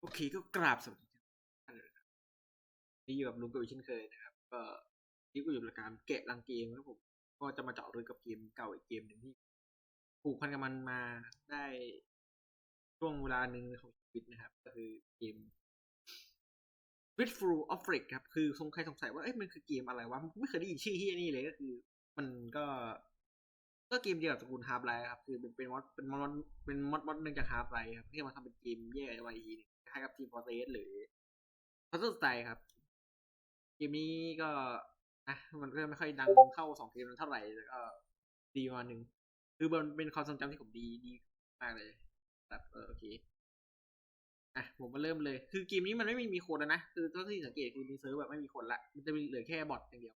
โอเคก็กราบสวัสดีท่านนะครับนี่อยู่กับลุงกับอีกเช่นเคยนะครับก็นี่ก็อยู่ในรายการแกะลังเกมครับผม ก็จะมาเจาะลึกกับเกมเก่าอีกเกมหนึ่งที่ผูกพันกับมันมาได้ช่วงเวลาหนึ่งของชีวิตนะครับ ก็คือเกม w i t h f u l of Freak ครับ คือสงใครสงสัยว่าเอ้ยมันคือเกมอะไรวะไม่เคยได้ยินชื่อที่นี่เลยก็คือ มันก็ก็เกมเดียวกับตระกูลฮาร์ l ไลท์ครับ คือเป็นเป็นมอดเป็นมอดเป็นมอดมอดหนึ่งจากฮาร์ l ไลท์ครับที่มาทำเป็นเกมแยกมาอีกทีนึง คล้ายกับทีมฟอร์เรสหรือพัซเซิลสไตครับ เกมนี้ก็อะมันก็ไม่ค่อยดังเข้าสองเกมนั้นเท่าไหร่แต่ก็ดีมาหนึ่งคือมันเป็นความทรงจำที่ผมดีดีมากเลยครับเออโอเคอะผมมาเริ่มเลย คือเกมนี้มันไม่มีคนแล้วนะ คือเท่าที่สังเกตคือมีเซิร์ฟแบบไม่มีคนละ มันจะมีเหลือแค่บอทอย่างเดียว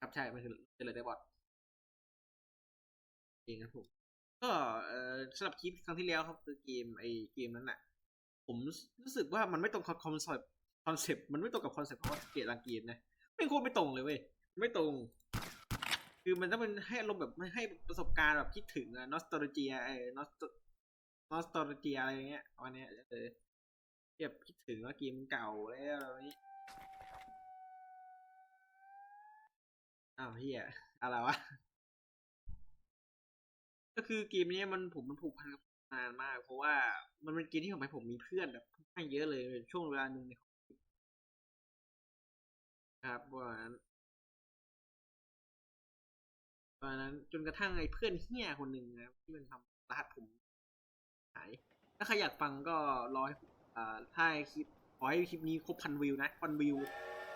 ครับใช่ มันคือจะเหลือแต่บอทเองครับผม ก็เอ่อสำหรับคลิปครั้งที่แล้วครับคือเกมไอเกมนั้นน่ะ ผมรู้สึกว่ามันไม่ตรงกับคอนเซปต์คอนเซปต์มันไม่ตรงกับคอนเซปต์ของว่าเกมรังเกมนะไม่คตรไม่ตรงเลยเว้ยไม่ตรง คือมันต้องเป็นให้อารมณ์แบบให้ประสบการณ์แบบคิดถึงอะนอสตอลเจียไอ้นอสนอสตอลเจียอะไรอย่างเงี้ยวันเนี้ยเออแบบคิดถึงว่าเกมเก่าแล้วอะไรนี้อ้าวเฮียอะไรวะก็คือเกมนี้มันผมมันผูกพันกับ นานมาก เพราะว่ามันเป็นเกมที่ทำให้ผมมีเพื่อนแบบค่อนข้างเยอะเลยช่วงเวลาหนึ่งในครับวันนั้นวันนั้นจนกระทั่งไอ้เพื่อนเฮี้ยคนหนึ่งนะที่มันทำรหัสผมหาย ถ้าใครอยากฟังก็รอให้อ่าถ้าคลิปขอให้คลิปนี้ครบพันวิวนะพันวิว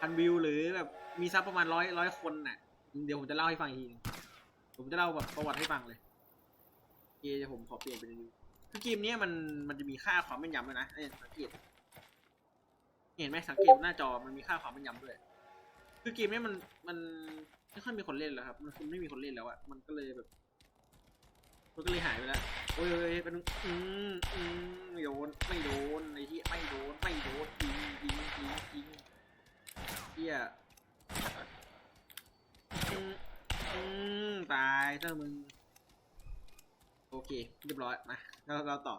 พันวิวหรือแบบมีซับประมาณร้อยร้อยคนน่ะ เดี๋ยวผมจะเล่าให้ฟังอีกทีผมจะเล่าแบบประวัติให้ฟังเลยโอเคเดี๋ยวผมขอเปลี่ยนเป็นวิว คือเกมนี้มันมันจะมีค่าความแม่นยำด้วยนะเสังเกตเห็นไหมสังเกตหน้าจอมันมีค่าความแม่นยำด้วย คือเกมนี้มันมันไม่ค่อยมีคนเล่นแล้วครับ มันคือไม่มีคนเล่นแล้วอะมันก็เลยแบบ มันก็เลยหายไปแล้วโอ้ยเป็นอืมอืมไม่โดนไม่โดนไอ้ที่ไม่โดนไม่โดนยิงยิงยิงยิงเฮียอืมอืมตายเจ้ามึง โอเค เรียบร้อยมาเราเราต่อ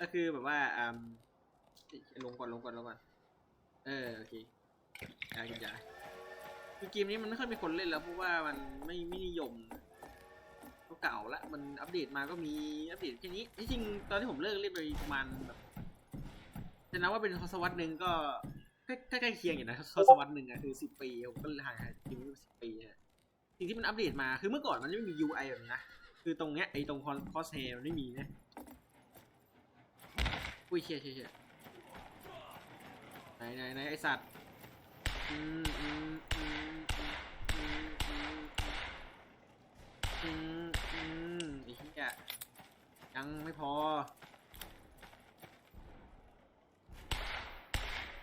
ก็คือแบบว่าอ่าลงก่อนลงก่อนลงก่อน เออโอเคยากินยาคือเกมนี้มันไม่ค่อยมีคนเล่นแล้วเพราะว่ามันไม่ไม่นิยมก็เก่าละมันอัปเดตมาก็มีอัปเดตแค่นี้ที่จริงตอนที่ผมเลิกเล่นไปประมาณแบบจะนับว่าเป็นทศวรรษหนึ่งก็ใกล้ใกล้เคียงอยู่นะทศวรรษหนึ่งอะคือสิบปีผมก็ห่างหายเกมนี้สิบปีอะสิ่งที่มันอัปเดตมาคือเมื่อก่อนมันไม่มี UI แบบนี้นะ คือตรงเนี้ยไอ้ตรงคอนคอสเฮมันไม่มีนะอุ้ยเชี่ยเชี่ยเชี่ยไหนไหนไหนไอสัตว์อืมอืมอืมอืมอืมอืมอืมไอ้เหี้ยยังไม่พอ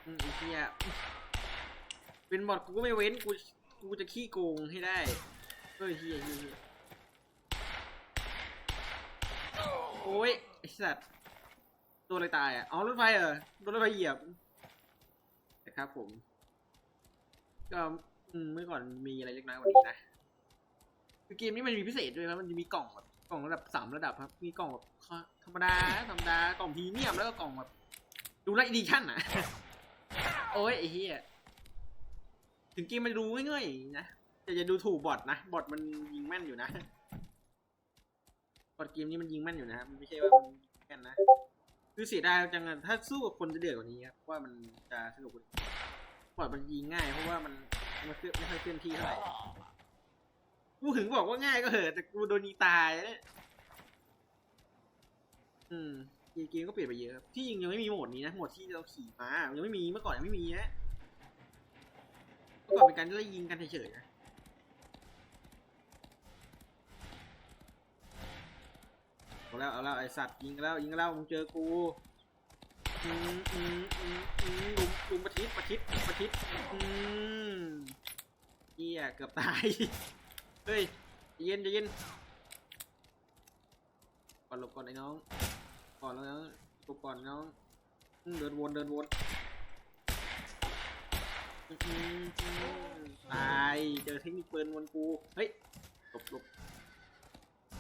อืมไอ้เหี้ยเป็นบอทกูก็ไม่เว้นกูกูจะขี้โกงให้ได้เฮ้ยเหี้ยเหี้ยเหี้ย โอ้ยไอสัตว์ตัวอะไรตายอะเอรถไฟเหรอรถไฟเหยียบนะครับผม ก็อืมเมื่อก่อนมีอะไรเล็กน้อยกว่านี้นะคือเกมนี้มันมีพิเศษด้วยครับมันจะมีกล่องแบบกล่องระดับสามระดับครับ มีกล่องแบบธรรมดาธรรมดากล่องพรีเมียมแล้วก็กล่องแบบดูแลอีดิชั่นอะโอ้ยไอ้เหี้ยถึงเกมมันดูง่ายๆนะแต่จะดูถูกบอทนะบอทมันยิงแม่นอยู่นะ บอดเกมนี้มันยิงแม่นอยู่นะครับมันไม่ใช่ว่ามันยิงแม่นนะ คือเสียดายจังอะถ้าสู้กับคนจะเดือดกว่านี้ครับว่ามันจะสนุกกว่านี้บอดมันยิงง่ายเพราะว่ามันมันเคลื่อนไม่ค่อยเคลื่อนที่เท่าไหร่กูถึงบอกว่าง่ายก็เหอะแต่กูโดนยิงตายเนี่ยอืมเกมก็เปลี่ยนไปเยอะครับที่จริงยังไม่มีโหมดนี้นะโหมดที่เราขี่ม้ายังไม่มีเมื่อก่อนยังไม่มีนะเมื่อก่อนเป็นการไล่ยิงกันเฉยๆนะ เอาแล้วเอาแล้วไอสัตว์ยิงกันแล้วยิงกันแล้วมึงเจอกูอืมอืมอืมอืมลุมลุมประทิดประทิดประทิดอืมเฮียเกือบตายเฮ้ยเย็นเย็นก่อนหลบก่อนไอ้น้องก่อนแล้วน้องหลบก่อนน้องอืมเดินวนเดินวนอืมอืมตายเจอเทคนิคปืนวนกูเฮ้ยหลบหลบ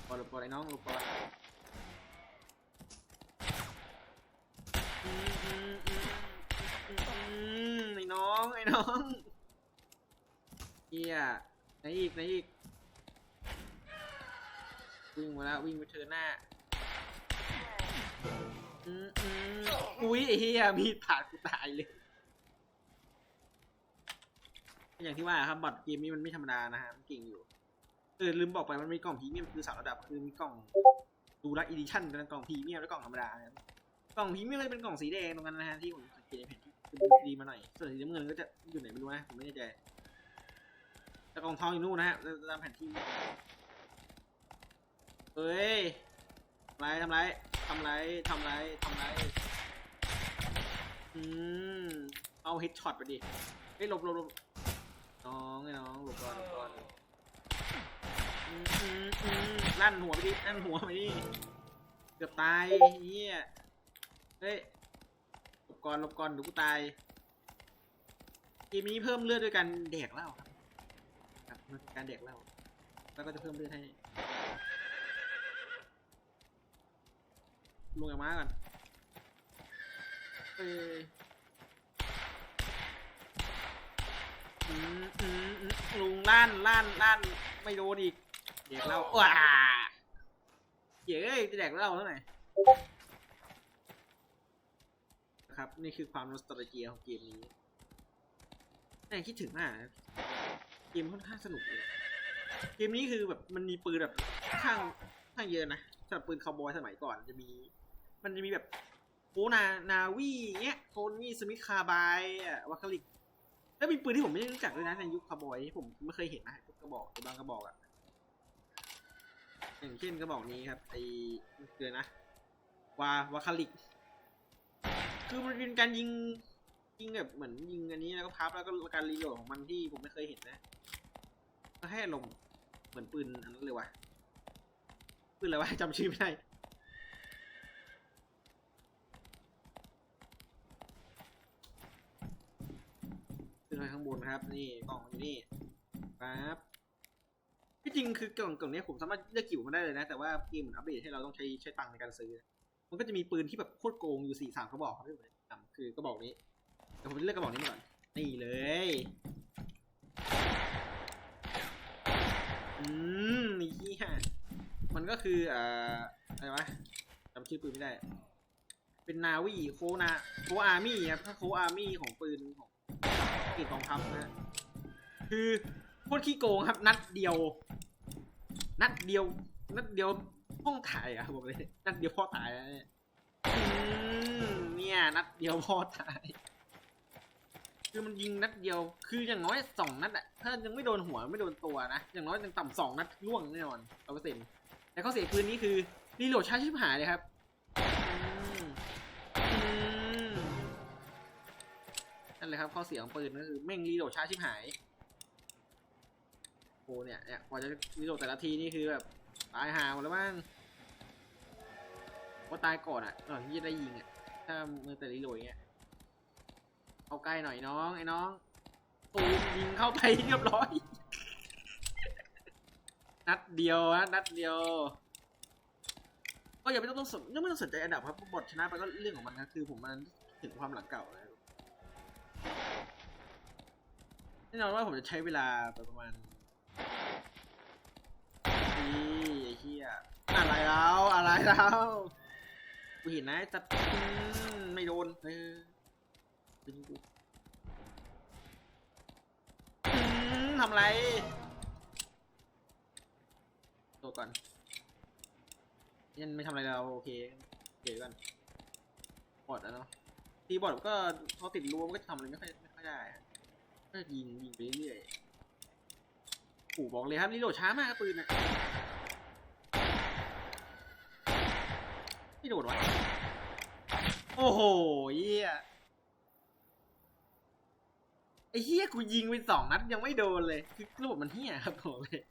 ก่อนหลบก่อนไอ้น้องหลบก่อน ไอ้น้องไอ้น้องเฮียไหนอีกไหนอีกวิ่งมาแล้ววิ่งไปเธอหน้าอืมอืมอุ้ยไอ้เฮียมีดผ่ากูตายเลย อย่างที่ว่าครับบอทเกมนี้มันไม่ธรรมดานะฮะมันเก่งอยู่เออลืมบอกไปมันมีกล่องพรีเมียมคือสามระดับคือมีกล่องดูรักอีดิชั่นกับกล่องพรีเมียมและกล่องธรรมดานะ กล่องพรีเมียมก็จะเป็นกล่องสีแดงตรงนั้นนะฮะที่ผมสังเกตในแผนที่ดีมาหน่อย ส่วนสีน้ำเงินก็จะอยู่ไหนไม่รู้นะผมไม่แน่ใจแต่กล่องทองอยู่นู่นนะฮะตามแผนที่เฮ้ยทำไรทำไรทำไรทำไรทำไรอืมเอาเฮดช็อตไปดิเฮ้ยหลบหลบหลบน้องไอ้น้องหลบก่อนหลบก่อนลั่นหัวไปดิลั่นหัวไปดิเกือบตายเฮีย เฮ้ยหลบก่อนหลบก่อนเดี๋ยวกูตายเกมนี้เพิ่มเลือดด้วยการแดกเหล้าครับครับมันเป็นการแดกเหล้าแล้วก็จะเพิ่มเลือดให้ลงกับม้าก่อนเอ้ยอืมอืมอืมลุงล้านล้านล้านไม่โดนอีกเด็กเราว้าเย้ยจะแดกเหล่าเท่าไหร่ นะครับ นี่คือความนอสตาเจียของเกมนี้แม่คิดถึงมากนะเกมค่อนข้างสนุกเลยเกมนี้คือแบบมันมีปืนแบบค่อนข้างข้างเยอะนะสำหรับปืนคาวบอยสมัยก่อนจะมี มันจะมีแบบโคนานาวีเงี้ยโคนี่สมิธคาบายอะวาคาลิกแล้วมีปืนที่ผมไม่ได้รู้จักด้วยนะในยุคคาร์บอยที่ผมไม่เคยเห็นนะกระบอกหรือบางกระบอกอะอย่างเช่นกระบอกนี้ครับไอ้เกินนะวาวาคาลิก คือมันเป็นการยิง ยิงแบบเหมือนยิงอันนี้แล้วก็พับแล้วก็การรีโหลดของมันที่ผมไม่เคยเห็นนะก็ให้ลมเหมือนปืนอันนั้นเลยว่ะปืนอะไรวะจำชื่อไม่ได้ขึ้นไปข้างบนครับ นี่กล่องอยู่นี่ครับที่จริงคือกล่องกล่องเนี้ยผมสามารถเลือกกิ่วมาได้เลยนะ แต่ว่าเกมเหมือนอัปเดตให้เราต้องใช้ใช้ตังค์ในการซื้อ มันก็จะมีปืนที่แบบโคตรโกงอยู่สี่สามกระบอกครับที่ผมแนะนำคือกระบอกนี้เดี๋ยวผมเลือกกระบอกนี้มาก่อนนี่เลยอืมนี่เหี้ยมันก็คืออ่ออะไรวะจำชื่อปืนไม่ได้ เป็นนาวีโคนาโคอาร์มี่ครับถ้าโคอาร์มี่ของปืนของกียรติกองทัพนะ คือโคตรขี้โกงครับ นัดเดียว นัดเดียว นัดเดียว ห้องถ่ายอะบอกเลยนัดเดียวพ่อตายแล้วเนี่ยเนี่ยนัดเดียวพ่อตาย คือมันยิงนัดเดียว คืออย่างน้อยสองนัดอะถ้ายังไม่โดนหัวไม่โดนตัวนะ อย่างน้อยยังต่ำสองนัดล่วงแน่นอนร้อยเปอร์เซ็นต์แต่ข้อเสียปืนนี้คือรีโหลดช้าชิบหายเลยครับนั่นเลยครับข้อเสียของปืนก็คือแม่งรีโหลดช้าชิบหายโอ้เนี่ยเนี่ยกว่าจะรีโหลดแต่ละทีนี่คือแบบตายหาหมดแล้วมั้ง ว่าตายก่อนอะก่อนที่จะได้ยิงอะ ถ้ามือแต่รีโหลดอย่างเงี้ยเอาใกล้หน่อยน้อง ไอ้น้องตูมยิงเข้าไปเรียบร้อย นัดเดียวฮะนัดเดียว ก็อย่าไม่ต้องสนไม่ต้องสนใจอันดับครับบทชนะไปก็เรื่องของมันนะคือผมมันถึงความหลังเก่าแล้วแน่นอนว่าผมจะใช้เวลาไปประมาณนี่ไอ้เหี้ยอะไรแล้วอะไรแล้ว เห็นนะจะไม่โดนเออดึงกูทำไร ตัวก่อนยังไม่ทำอะไรเราโอเค เดี๋ยวกันบอดแล้วเนาะตีบอดก็พอติดรั้วมันก็จะทำอะไรไม่ค่อยไม่ค่อยได้ก็ยิงยิงไปเรื่อยๆปู่บอกเลยครับรีโหลดช้ามากครับปืนนะไม่ โดดวะ โอ้โหเฮียไอ้เฮียกูยิงไปสองนัดยังไม่โดนเลย คือระบบมันเฮียครับบอกเลย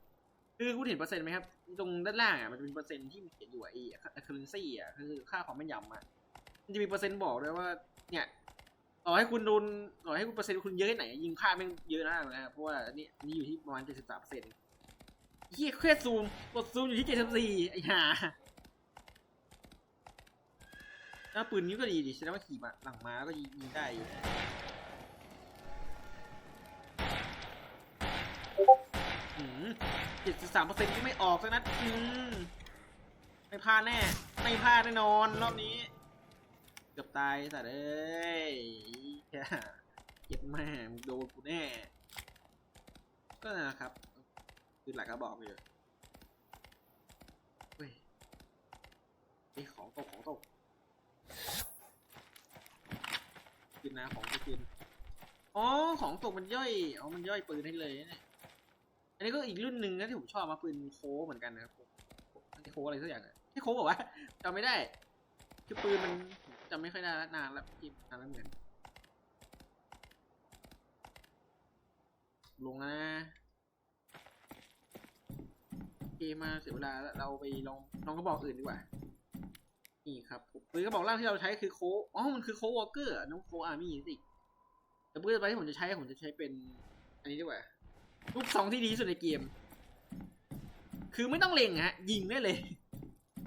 คือคุณเห็นเปอร์เซ็นต์ไหมครับ ตรงด้านล่างอะมันจะเป็นเปอร์เซ็นต์ที่มันเขียนอยู่ไอ้เคอร์เรนซีอะคือค่าความแม่นยำอะมันจะมีเปอร์เซ็นต์บอกด้วยว่า เนี่ยต่อให้คุณโดนต่อให้คุณเปอร์เซ็นต์คุณเยอะแค่ไหน ยิงพลาดแม่งเยอะมากนะครับเพราะว่านี่นี่อยู่ที่ประมาณ73เปอร์เซ็นต์เฮียแค่ซูมกดซูมอยู่ที่74ไอ้ห่า ถ้าปืนนี้ก็ดีดิแสดงว่าขี่มาหลังม้าก็ยิงได้อยู่เจ็ดสิบสามเปอร์เซ็นต์ก็ไม่ออกสักนัดอืมไม่พลาดแน่ ไม่พลาดแน่นอนรอบนี้ เกือบตายสัตว์เอ้ยเจ็บแม่โดนกูแน่ ก็นะครับ คือหลักก็บอกอยู่เฮ้ยของตกของตก ขึ้นนะของจะขึ้นอ๋อ ของตกมันย่อย อ๋อ มันย่อยปืนให้เลยเนี่ย อันนี้ก็อีกรุ่นหนึ่งนะที่ผมชอบมาปืนโค้เหมือนกันนะครับอันนี้โค้อะไรสักอย่างอะที่โค้บอกว่าจำไม่ได้ คือปืนมันจำไม่ค่อยนานแล้วกินนานแล้วเหมือนลงนะเคมมาเสียเวลาแล้วเราไปลองลองกระบอกอื่นดีกว่า นี่ครับ ปืนกระบอกล่างที่เราใช้คือโคอ๋อ มันคือโควอลเกอร์น้องโคอาร์มี่สิ แต่ปืนต่อไปที่ผมจะใช้ผมจะใช้เป็น อันนี้ดีกว่า ลูกซองที่ดีสุดในเกม คือไม่ต้องเล็งฮะ ยิงได้เลย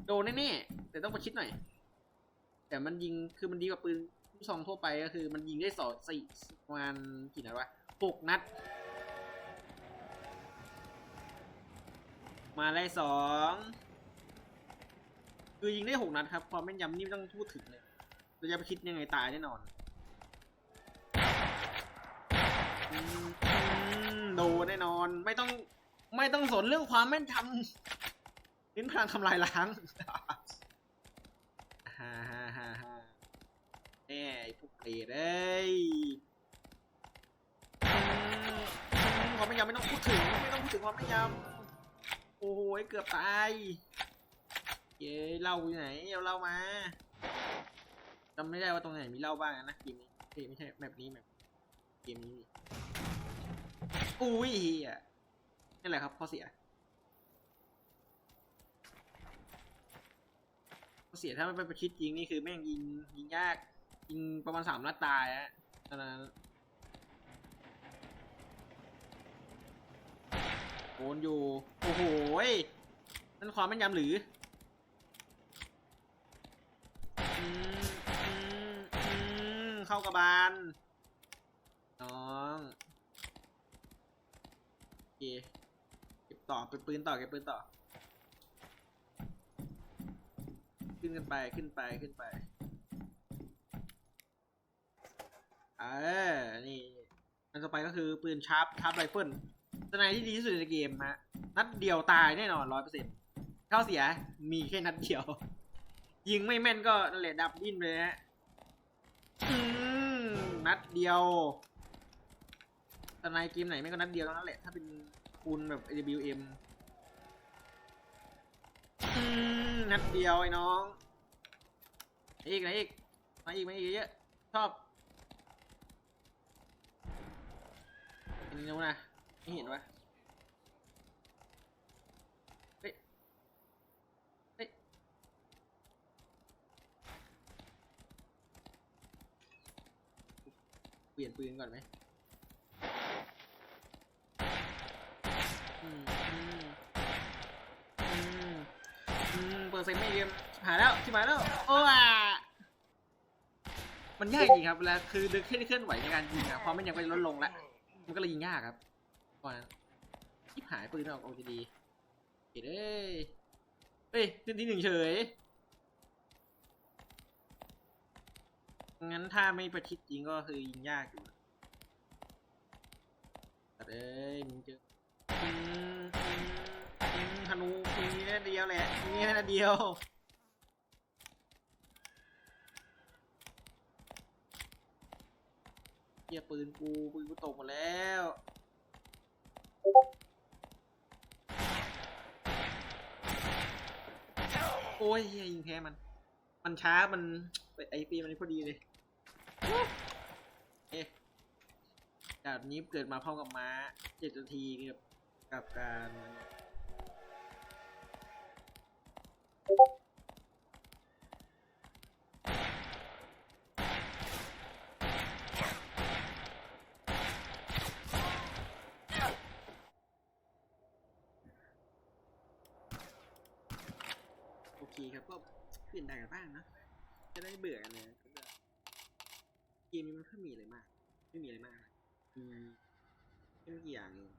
โดนแน่ๆ แต่ต้องประชิดหน่อย แต่มันยิง คือมันดีกว่าปืนลูกซองทั่วไปก็คือ มันยิงได้สองสี่ประมาณกี่นัดวะหกนัด มาได้สอง คือยิงได้หกนัดครับความแม่นยำนี่ไม่ต้องพูดถึงเลยเราจะไปคิดยังไงตายแน่นอนโดนแน่นอนไม่ต้องไม่ต้องสนเรื่องความแม่นยำนิ้นพลังทำลายล้างฮ่าฮ่าฮ่าฮ่าแน่ไอ้พวกเปรตเอ้ยความแม่นยำไม่ต้องพูดถึง ไม่ต้องพูดถึงความแม่นยำโอ้โหเกือบตาย เย้เหล่าอยู่ไหนเอาเหล่ามาจำไม่ได้ว่าตรงไหนมีเหล่าบ้างนะเกมนี้เอ้ไม่ใช่แบบนี้แบบเกมนี้อุ้ยเฮียนี่แหละครับข้อเสียข้อเสียถ้าไม่ไปประชิดยิงนี่คือแม่งยิงยิงยากยิงประมาณสามนัดตายอะตอนนั้นโอนอยู่ โอ้โหยนั่นความแม่นยำหรือากระบาลน้องโอเคเก็บต่อเป็นปืนต่อเก็บปืนต่อ ขึ้นกันไปขึ้นไปขึ้นไปเออนี่อันต่อไปก็คือปืนชาร์ปชาร์ปไรเฟิลสไนที่ดีที่สุดในเกมฮะนัดเดียวตายแน่นอนร้อยเปอร์เซ็นต์เข้อเสียมีแค่นัดเดียว ยิงไม่แม่นก็นั่นแหละดับดิ้นเลยฮะอืม นัดเดียวแต่ในเกมไหนไม่ก็นัดเดียวเท่านั้นแหละ ถ้าเป็นคูณแบบ AWM อืมนัดเดียวไอ้น้อง อีกไหนอีก มาอีกมาอีกเยอะ ชอบอันนี้นู้นะ ไม่เห็นวะเฮ้ยเฮ้ยเป ลี่ยนปืนก่อนไหมอืมอืมอืมอืมเปอร์เซ็นต์ไม่เยี่ยมหายแล้วชิบหายแล้ว โอ้อะมันยากจริงครับเวลาคือดึงเคลื่อนเคลื่อนไหวในการยิงอะพอไมันยังไปลดลงแล้วมันก็เลยยิงยากครับก่อนชิบหายปืนออกโอทีดีเฮ้ยเอ้ยเฮ้ยขึ้นที่หนึ่งเฉย งั้นถ้าไม่ประชิดยิงก็คือยิงยากอยู่เอ้ยมึงเจออืมอืมอืมธนูมีแค่เดียวแหละมีแค่เดียวเฮียปืนกูปืนกูตกหมดแล้วโอ้ยยยิงแพ้มัน มันช้ามันไอปีมันพอดีเลย เอ๊ะดาบนี้เกิดมาพร้อมกับม้าเจ็ดนาทีกับกับการโอเคครับก็เปลี่ยนได้กันบ้างนะ จะได้เบื่อเลย เกมนี้มันไม่ค่อยมีอะไรมาก ไม่มีอะไรมากอืมไม่มีกี่อย่างเอง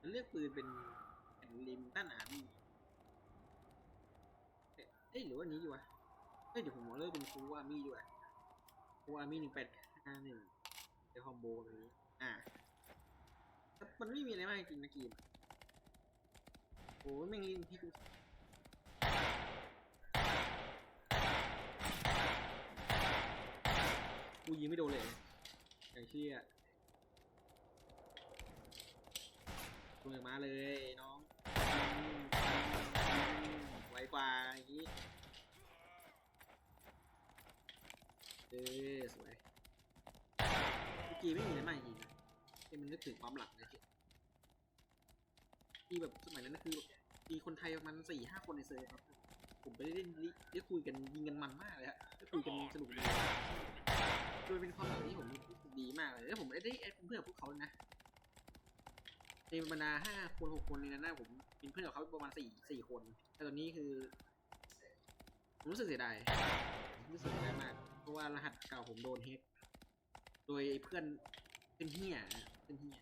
มันเลือกปืนเป็นเป็นลิมต้านอาร์มี่เอ้ยหรือว่านี้ดีวะเอ้ยเดี๋ยวผมเอาเลือกเป็นฟูอาร์มี่ดีกว่าฟูอาร์มี่หนึ่งแปดห้าหนึ่งในคอมโบแบบนี้อ่ามันไม่มีอะไรมากจริงนะเกมโอ้ยแม่งลิงที่กู กูยิงไม่โดนเลยอย่างเชี่ยตัวมาเลยน้องไวกว่าอย่างนี้เออสวยเมื่อกี้ไม่มีอะไรมากจริงๆนะที่มันนึกถึงความหลังนะเจ๊ที่แบบสมัยนั้นนะคือแบบมีคนไทยประมาณสี่ห้าคนในเซิร์ครับ ผมไปเล่นลิได้คุยกันยิงกันมันมากเลยฮะได้คุยกันสนุกดีโดยเป็นความหลังที่ผมรู้สึกดีมากเลยแล้วผมได้ได้แอดเป็นเพื่อนกับพวกเขาเลยนะในบรรดาห้าคนหกคนในนั้นนะผมเป็นเพื่อนกับเขาประมาณสี่สี่คน แต่ตอนนี้คือผมรู้สึกเสียดายรู้สึกเสียดายมาก เพราะว่ารหัสเก่าผมโดนเฮกโดยเพื่อนเพื่อนเฮียเพื่อนเฮีย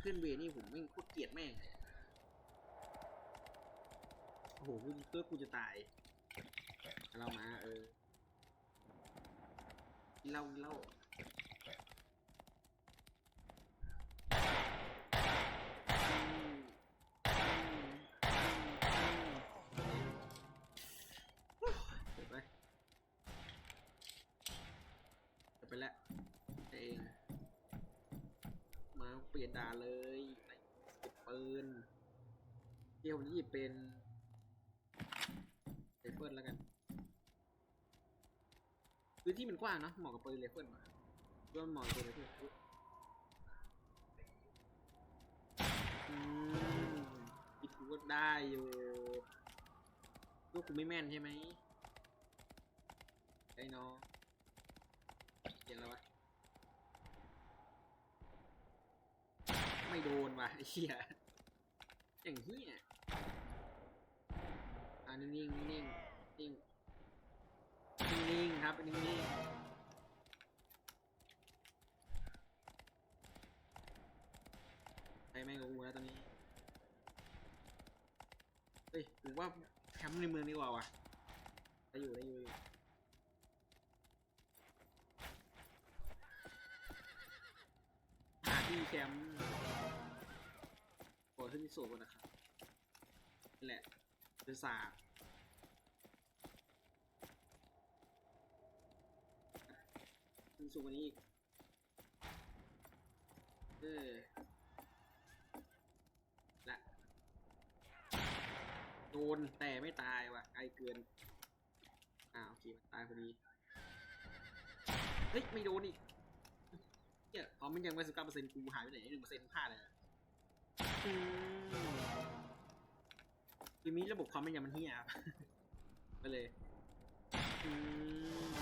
เพื่อนเวนี่ผมไม่โคตรเกลียดแม่งเลย โอ้โหกูเพื่อกูจะตาย เรามา เออเล้าเล้าอืมอืมอืมอืมเดี๋ยวไปแล้วเองมาเปลี่ยนด่าเลยไหนเก็บปืนเที่ยวนี้เป็น ฟิลแล้วกันพื้นที่มันกว้างเนอะเหมาะกับปืนไรเฟิลมาก็เหมาะกับปืนไรเฟิลอืมคิดกูก็ได้อยู่ลูกกูไม่แม่นใช่ไหมไอ้น้องเห็นแล้ววะไม่โดนว่ะไอ้เหี้ยอย่างเหี้ยอ่านิ่งๆนิ่งๆ นิ่งนิ่งนิ่งๆครับนิ่งๆไปแม่งกับกูแล้วตอนนี้ เฮ้ยผมว่าแคมป์ในเมืองดีกว่าว่ะได้อยู่ได้อยู่หาที่แคมป์ขอขึ้นที่สูงก่อนนะครับนี่แหละเป็นสาบ ขึ้นสูงกว่านี้อีก เออ ละ โดนแต่ไม่ตายว่ะไกลเกิน อ่าโอเคตายพอดี เฮ้ย ไม่โดนอีกเนี่ยพอมันยังไม่สิบเก้าเปอร์เซ็นต์กูหายไปไหนหนึ่งเปอร์เซ็นต์พลาดเลยอะอืมคือมีระบบความแม่นยำมันเฮียครับไปเลยอืม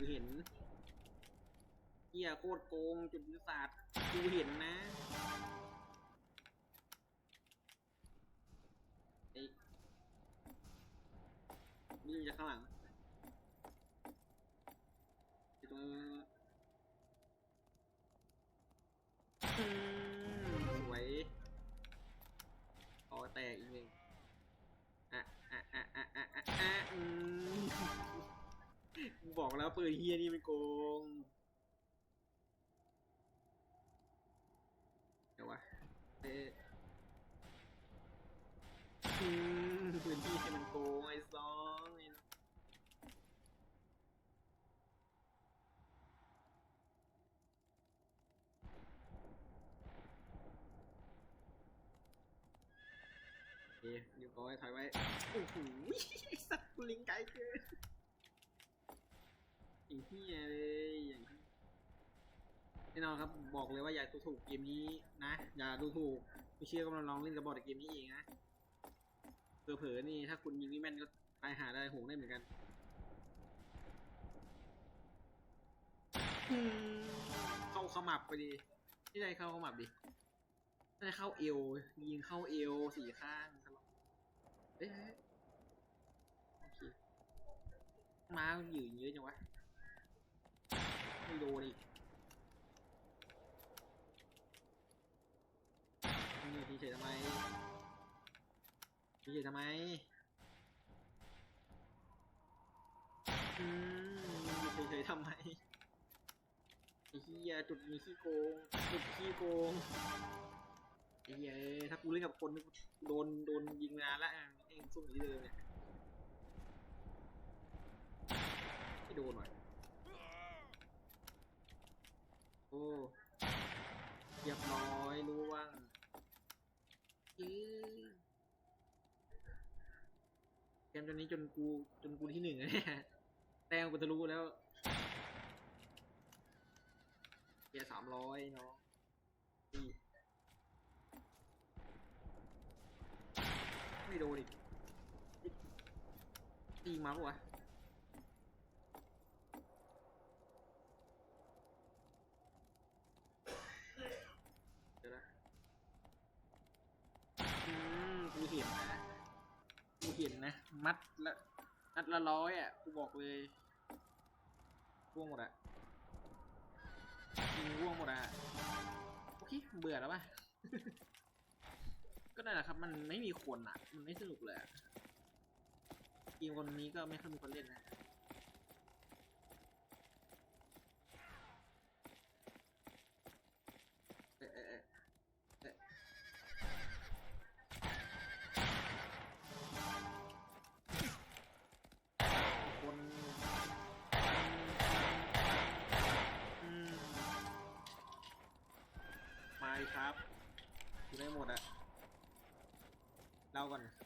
กูเห็น เฮียโคตรโกงจุดยุทธศาสตร์กูเห็นนะไอ้นี่จะข้างหลังไอตรงสวยพอแตกอีกหนึ่งอะอะอะอะอะอะอะอืมบอกแล้วปืนเฮียนี่มันโกง เดี๋ยววะเอ๊ะอืมปืนที่ให้มันโกงไอ้ซองไอ้ โอเคเรียบร้อยถอยไว้ โอ้โหสัตว์กูลิงไกลเกินอย่างเฮียเลยอย่างนี้แน่นอนครับบอกเลยว่าอย่าดูถูกเกมนี้นะ อย่าดูถูกไม่เชื่อก็มาลองเล่นกับบอร์ดเกมนี้เองนะเผลอๆนี่ถ้าคุณยิงไม่แม่นก็ตายหาได้หงได้เหมือนกันเข้าขมับไปดิที่ใดเข้าขมับดิถ้าจะเข้าเอวยิงเข้าเอวสี่ข้าง เอ้ยโอเคม้าอยู่เยอะจังวะไม่โดนอีกฉยทำไมยืนเฉยทำไมอืมยืนเฉยๆทำไมไอ้เหี้ยจุดมีขี้โกงจุดขี้โกงไอ้เหี้ยถ้ากูเล่นกับคนกูโดนโดนยิงนานละ เองสู้นี้เลยเนี่ยไม่โดนหน่อยโอ้เรียบร้อยรู้ว่างเอ้ยเกมจนนี้จนกูจนกูที่หนึ่งแล้วเนี่ยแต้มกูจะรู้แล้วเกียร์สามร้อยเนาะนี่ไม่โดนอีก ตีมาปะวะเดี๋ยวนะอืมกูเห็นนะกูเห็นนะ มัดละนัดละร้อยอะ กูบอกเลยร่วงหมดอะยิงร่วงหมดอะโอเค เบื่อแล้วป่ะ ก็นั่นแหละครับ มันไม่มีคนอะมันไม่สนุกเลยอะ ทีมคนนี้ก็ไม่ค่อยมีคนเล่นนะเอ๊ะเอ๊ะเอ๊ะคนอืมมาครับอยู่ได้หมดอะเล่าก่อน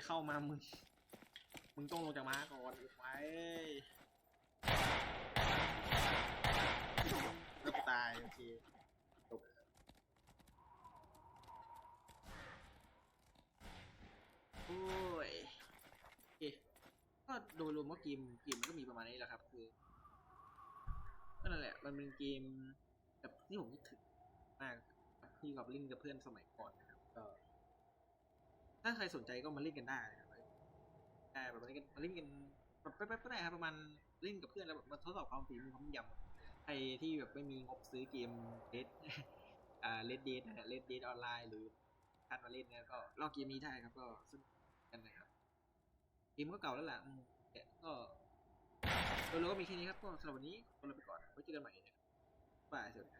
จะเข้ามามึง มึงต้องลงจากม้าก่อนไว้แล้วกูตายโอเคจบโอ้ยโอเคก็โดยรวมว่าเกมเกมมันก็มีประมาณนี้แหละครับ คือก็นั่นแหละ มันเป็นเกมแบบที่ผมคิดถึงมากที่กับล่นกับเพื่อนสมัยก่อนนะครับ ถ้าใครสนใจก็มาเล่นกันได้นะครับแบบมาเล่นกันมาเล่นกันแบบแป๊บๆก็ได้ครับประมาณเล่นกับเพื่อนแล้วแบบมาทดสอบความฝีมือความยำใครที่แบบไม่มีงบซื้อเกมเลดอ่าเลดเดทนะเลดเดทออนไลน์หรือท่านมาเล่นเนี่ยก็ลองเกมนี้ได้ครับ ก็สนุกกันนะครับเกมก็เก่าแล้วล่ะแต่ก็โดยรวมก็มีแค่นี้ครับก็สำหรับวันนี้ขอลาไปก่อนไว้เจอกันใหม่นะครับ